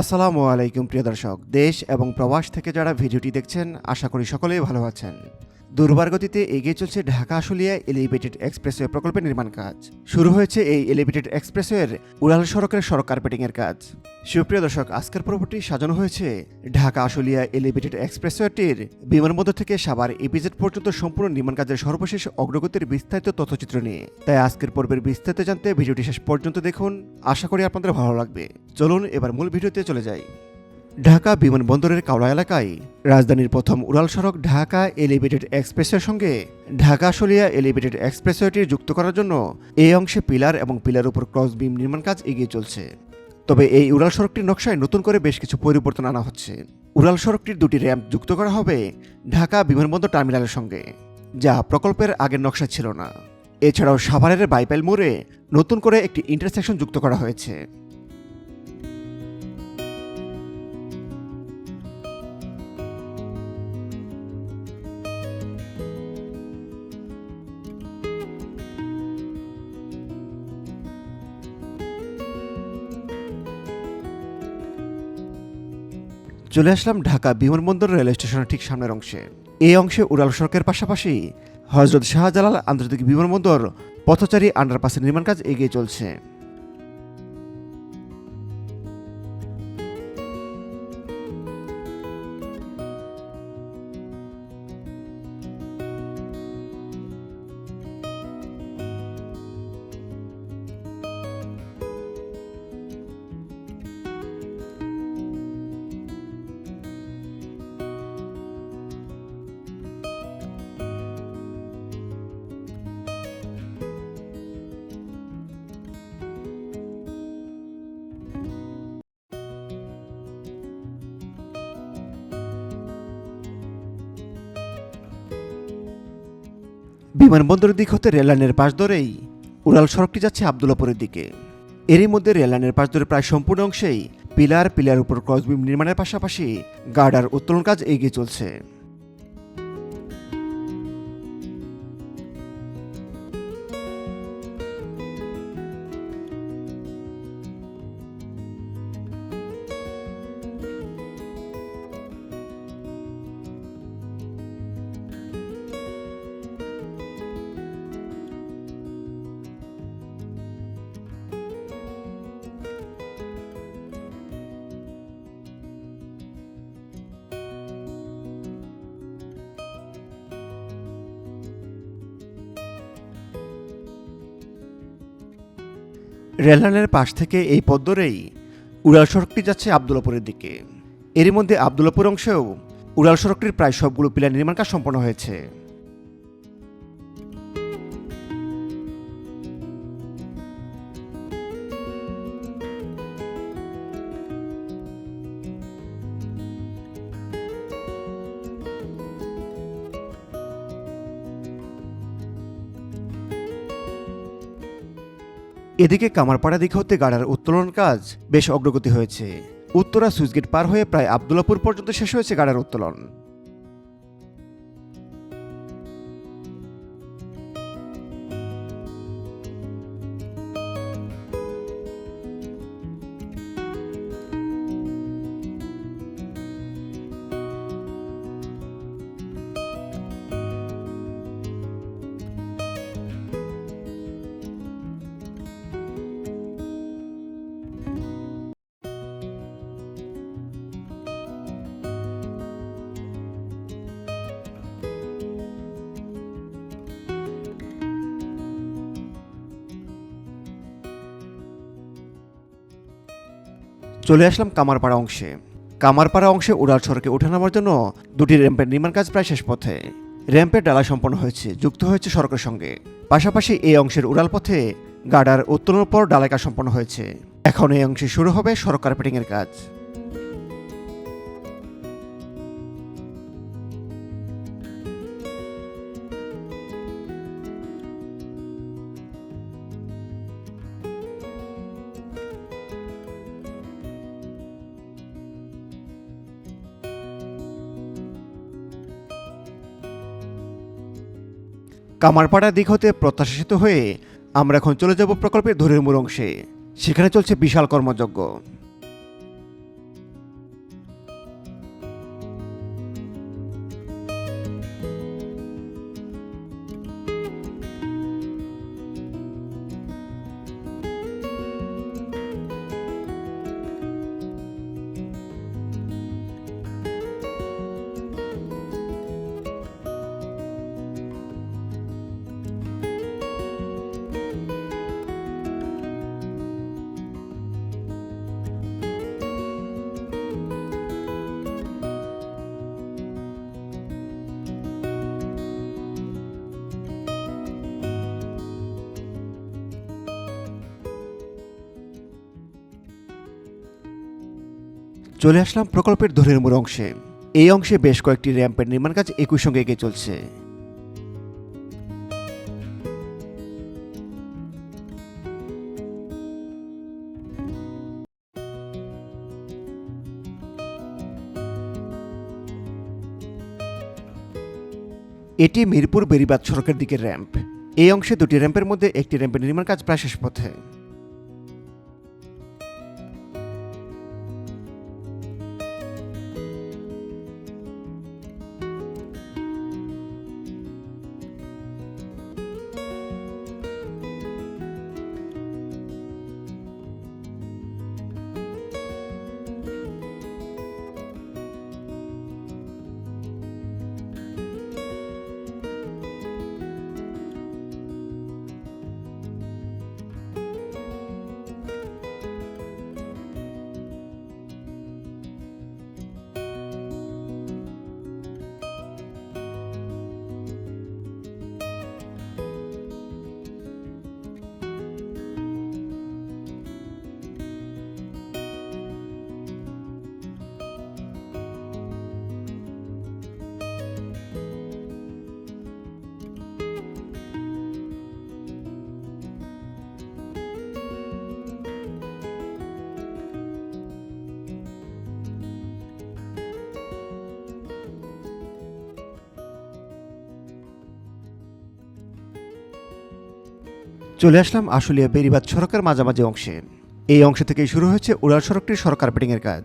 আসসালামু আলাইকুম, প্রিয় দর্শক। দেশ এবং প্রবাস থেকে যারা ভিডিওটি দেখছেন, আশা করি সকলেই ভালো আছেন। দুর্বার গতিতে এগিয়ে চলছে ঢাকা আশুলিয়া এলিভেটেড এক্সপ্রেসওয়ে প্রকল্পের নির্মাণ কাজ। শুরু হয়েছে এই এলিভেটেড এক্সপ্রেসওয়ের উড়াল সড়কের সড়ক কার্পেটিং এর কাজ। সুপ্রিয় দর্শক, আজকের পর্বটি সাজানো হয়েছে ঢাকা আশুলিয়া এলিভেটেড এক্সপ্রেসওয়েটির বিমানবন্দর থেকে সাবার ইপিজেড পর্যন্ত সম্পূর্ণ নির্মাণ কাজের সর্বশেষ অগ্রগতির বিস্তারিত তথ্যচিত্র নিয়ে। তাই আজকের পর্বের বিস্তারিত জানতে ভিডিওটি শেষ পর্যন্ত দেখুন। আশা করি আপনাদের ভালো লাগবে। চলুন, এবার মূল ভিডিওতে চলে যাই। ঢাকা বিমানবন্দরের কাওড়া এলাকায়। রাজধানীর প্রথম উড়াল সড়ক ঢাকা এলিভেটেড এক্সপ্রেসের সঙ্গে। ঢাকা আশুলিয়া এলিভেটেড এক্সপ্রেসওয়েটি যুক্ত করার জন্য এই অংশে পিলার এবং পিলার উপর ক্রস বিম নির্মাণ কাজ এগিয়ে চলছে। তবে এই উড়াল সড়কটির নকশায় নতুন করে বেশ কিছু পরিবর্তন আনা হচ্ছে। উড়াল সড়কটির দুটি র্যাম্প যুক্ত করা হবে ঢাকা বিমানবন্দর টার্মিনালের সঙ্গে, যা প্রকল্পের আগের নকশা ছিল না। এছাড়াও সাভারের বাইপাইল মোড়ে নতুন করে একটি ইন্টারসেকশন যুক্ত করা হয়েছে। চলে আসলাম ঢাকা বিমানবন্দর রেল স্টেশনের ঠিক সামনের অংশে। এই অংশে উড়াল সড়কের পাশাপাশি হজরত শাহজালাল আন্তর্জাতিক বিমানবন্দর, পথচারী আন্ডারপাসের নির্মাণ কাজ এগিয়ে চলছে। বিমানবন্দরের দিক হতে রেললাইনের পাশ ধরেই উড়াল সড়কটি যাচ্ছে আবদুল্লাপুরের দিকে। এরই মধ্যে রেললাইনের পাশ ধরে প্রায় সম্পূর্ণ অংশেই পিলার পিলার উপর ক্রসবিম নির্মাণের পাশাপাশি গার্ডার উত্তোলন কাজ এগিয়ে চলছে। রেললাইনের পাশ থেকে এই পথ ধরেই উড়াল সড়কটি যাচ্ছে আবদুল্লাপুরের দিকে। এরই মধ্যে আবদুল্লাপুর অংশেও উড়াল সড়কটির প্রায় সবগুলো পিলার নির্মাণ কাজ সম্পন্ন হয়েছে। এদিকে কামারপাড়া দিকে হতে গাড়ার উত্তোলন কাজ বেশ অগ্রগতি হয়েছে। উত্তরা সুইচগেট পার হয়ে প্রায় আবদুল্লাপুর পর্যন্ত শেষ হয়েছে গাড়ার উত্তোলন। চলে আসলাম কামারপাড়া অংশে। কামারপাড়া অংশে উড়াল সড়কে ওঠা নামার জন্য দুটি র্যাম্পের নির্মাণ কাজ প্রায় শেষ পথে। র্যাম্পের ডালা সম্পন্ন হয়েছে, যুক্ত হয়েছে সড়কের সঙ্গে। পাশাপাশি এই অংশের উড়াল পথে গার্ডার উত্তোলনের পর ডালাকা সম্পন্ন হয়েছে। এখন এই অংশে শুরু হবে সড়ক কার্পেটিং এর কাজ। কামারপাড়া দিক হতে প্রত্যাশিত হয়ে আমরা এখন চলে যাব প্রকল্পের ধরের মূল অংশে। সেখানে চলছে বিশাল কর্মযজ্ঞ। চলে আসলাম প্রকল্পের ধরের অংশে। এই অংশে বেশ কয়েকটি র্যাম্পের নির্মাণ কাজ একই সঙ্গে এগিয়ে চলছে। এটি মিরপুর বেরিবাদ সড়কের দিকের র্যাম্প। এই অংশে দুটি র্যাম্পের মধ্যে একটি র্যাম্পের নির্মাণ কাজ প্রায় শেষ পথে। চলে আসলাম আশুলিয়া বেরিবাদ সড়কের মাঝামাঝি অংশে। এই অংশ থেকেই শুরু হয়েছে উড়াল সড়কটির সরকার কার্পেটিংয়ের কাজ।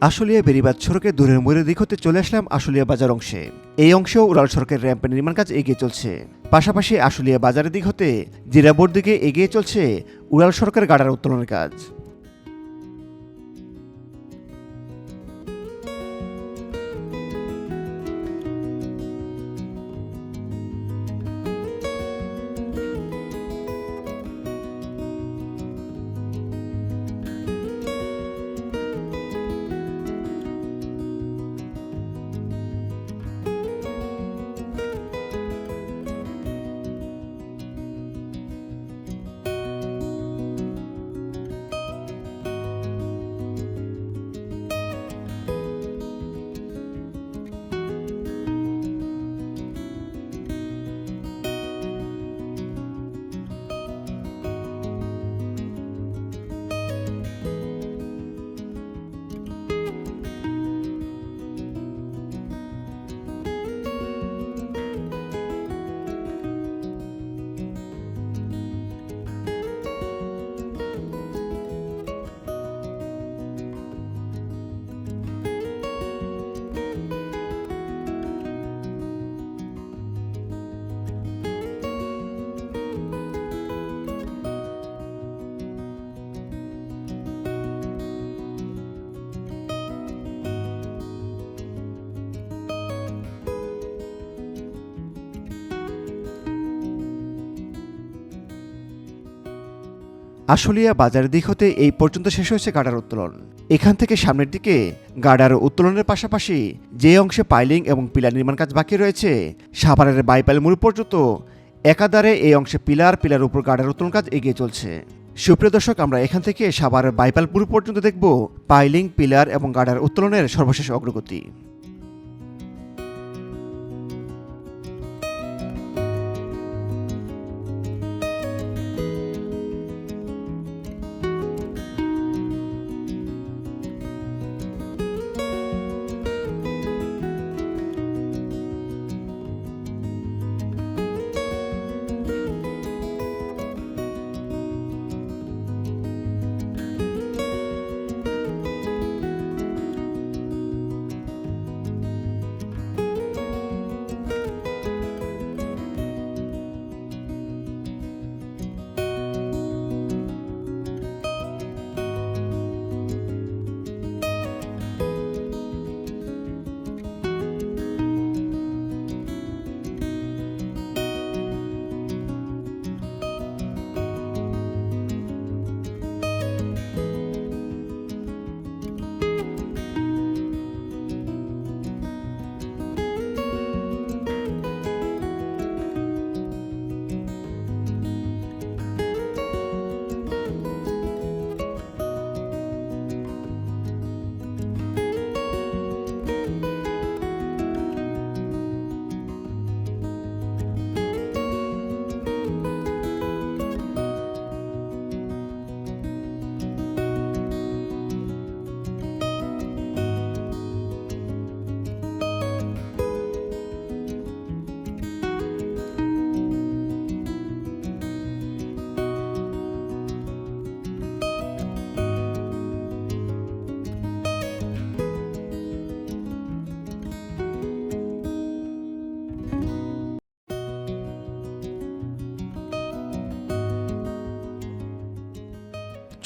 আশুলিয়া বেরিবাদ সড়কের দূরের ময়ূরের দিক হতে চলে আসলাম আশুলিয়া বাজার অংশে। এই অংশেও উড়াল সড়কের র্যাম্পের নির্মাণ কাজ এগিয়ে চলছে। পাশাপাশি আশুলিয়া বাজারের দিক হতে জিরাবোর দিকে এগিয়ে চলছে উড়াল সড়কের গাড়ার উত্তোলনের কাজ। আশুলিয়া বাজারের দিক হতে এই পর্যন্ত শেষ হয়েছে গাডার উত্তোলন। এখান থেকে সামনের দিকে গাডার উত্তোলনের পাশাপাশি যে অংশে পাইলিং এবং পিলার নির্মাণ কাজ বাকি রয়েছে, সাভারের বাইপাইল মূল পর্যন্ত একাধারে এই অংশে পিলার পিলার উপর গাডার উত্তোলন কাজ এগিয়ে চলছে। সুপ্রিয় দর্শক, আমরা এখান থেকে সাভারের বাইপাল পুরো পর্যন্ত দেখব পাইলিং, পিলার এবং গাডার উত্তোলনের সর্বশেষ অগ্রগতি।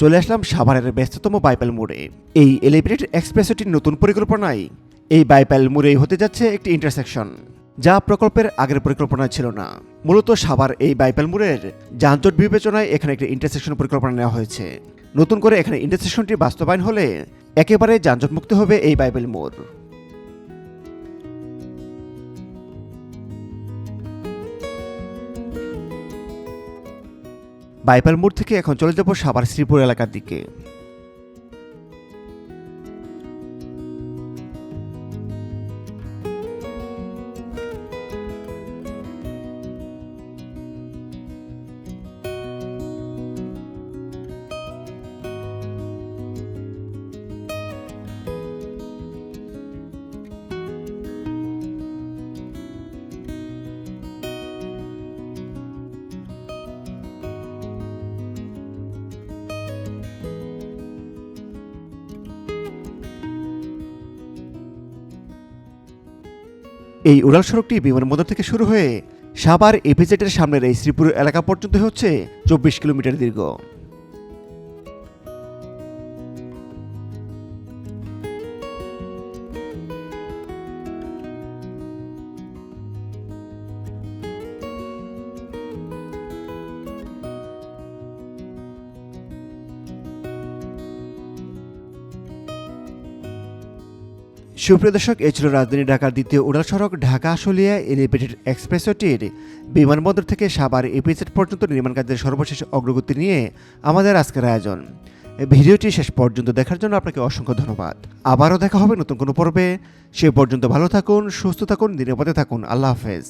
চলে আসলাম সাভারের ব্যস্ততম বাইপাল মোড়ে। এই এলিভেটেড এক্সপ্রেসওয়েটির নতুন পরিকল্পনায় এই বাইপাল মোড়েই হতে যাচ্ছে একটি ইন্টারসেকশন যা প্রকল্পের আগের পরিকল্পনা ছিল না। মূলত সাভার এই বাইপাল মোড়ের যানজট বিবেচনায় এখানে একটি ইন্টারসেকশন পরিকল্পনা নেওয়া হয়েছে। নতুন করে এখানে ইন্টারসেকশনটি বাস্তবায়ন হলে একেবারে যানজটমুক্ত হবে এই বাইবেল মোড়। বাইপাল মোড় থেকে এখন চলে যাব সাভার শ্রীপুর এলাকার দিকে। এই উড়াল সড়কটি বিমানবন্দর থেকে শুরু হয়ে সাবার এপিজেটের সামনের এই শ্রীপুর এলাকা পর্যন্ত হচ্ছে চব্বিশ কিলোমিটার দীর্ঘ। সুপ্রিয় দর্শক এ ছিল রাজধানী ঢাকার দ্বিতীয় উড়াল সড়ক ঢাকা আশুলিয়া এলিভেটেড এক্সপ্রেসওয়েটির বিমানবন্দর থেকে সাবার এপিজেড পর্যন্ত নির্মাণ কাজের সর্বশেষ অগ্রগতি নিয়ে আমাদের আজকের আয়োজন। ভিডিওটি শেষ পর্যন্ত দেখার জন্য আপনাকে অসংখ্য ধন্যবাদ। আবারও দেখা হবে নতুন কোনো পর্বে। সে পর্যন্ত ভালো থাকুন, সুস্থ থাকুন, নিরাপদে থাকুন। আল্লাহ হাফেজ।